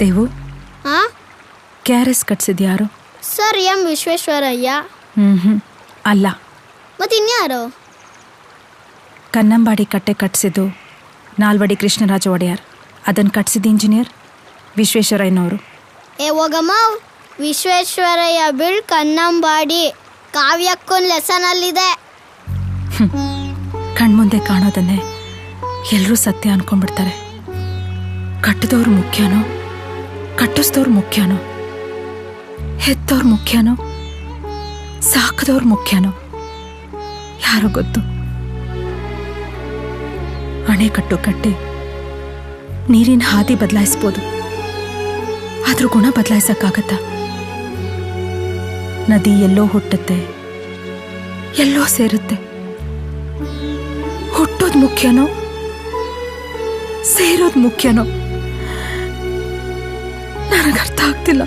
ದೇವು ಹಾ K R S ಕಟ್ಸಿದ್ ಯಾರು? Sir M Visvesvaraya. ಹ್ಮ್ ಹ್ಞೂ ಅಲ್ಲ. ಮತ್ತೆ ಇನ್ಯಾರು? ಕನ್ನಂಬಾಡಿ ಕಟ್ಟೆ ಕಟ್ಸಿದ್ದು ನಾಲ್ವಡಿ ಕೃಷ್ಣರಾಜ ಒಡೆಯರ್. ಅದನ್ನು ಕಟ್ಸಿದ ಇಂಜಿನಿಯರ್ ವಿಶ್ವೇಶ್ವರಯ್ಯನವರು. ಏ ಹೋಗಮ್ಮ. ವಿಶ್ವೇಶ್ವರಯ್ಯ ಬಿಳ್ ಕನ್ನಂಬಾಡಿ ಕಾವ್ಯಕ್ಕೊಂದು ಲೆಸನಲ್ಲಿದೆ. ಕಣ್ಮುಂದೆ ಕಾಣೋದನ್ನೇ ಎಲ್ಲರೂ ಸತ್ಯ ಅನ್ಕೊಂಡ್ಬಿಡ್ತಾರೆ. ಕಟ್ಟದವ್ರು ಮುಖ್ಯನೋ? ಕಟ್ಟಿಸ್ದವ್ರು ಮುಖ್ಯನೋ? ಹೆತ್ತವ್ರು ಮುಖ್ಯನೋ? ಸಾಕದವ್ರು ಮುಖ್ಯನೋ? ಯಾರೋ ಗೊತ್ತು? ಅಣೆಕಟ್ಟು ಕಟ್ಟಿ ನೀರಿನ ಹಾದಿ ಬದಲಾಯಿಸ್ಬೋದು. ಆದ್ರೂ ಗುಣ ಬದಲಾಯಿಸಕ್ಕಾಗತ್ತ? ನದಿ ಎಲ್ಲೋ ಹುಟ್ಟುತ್ತೆ, ಎಲ್ಲೋ ಸೇರುತ್ತೆ. ಹುಟ್ಟೋದು ಮುಖ್ಯನೋ? ಸೇರೋದು ಮುಖ್ಯನೋ? ನನಗರ್ಥ ಆಗ್ತಿಲ್ಲ.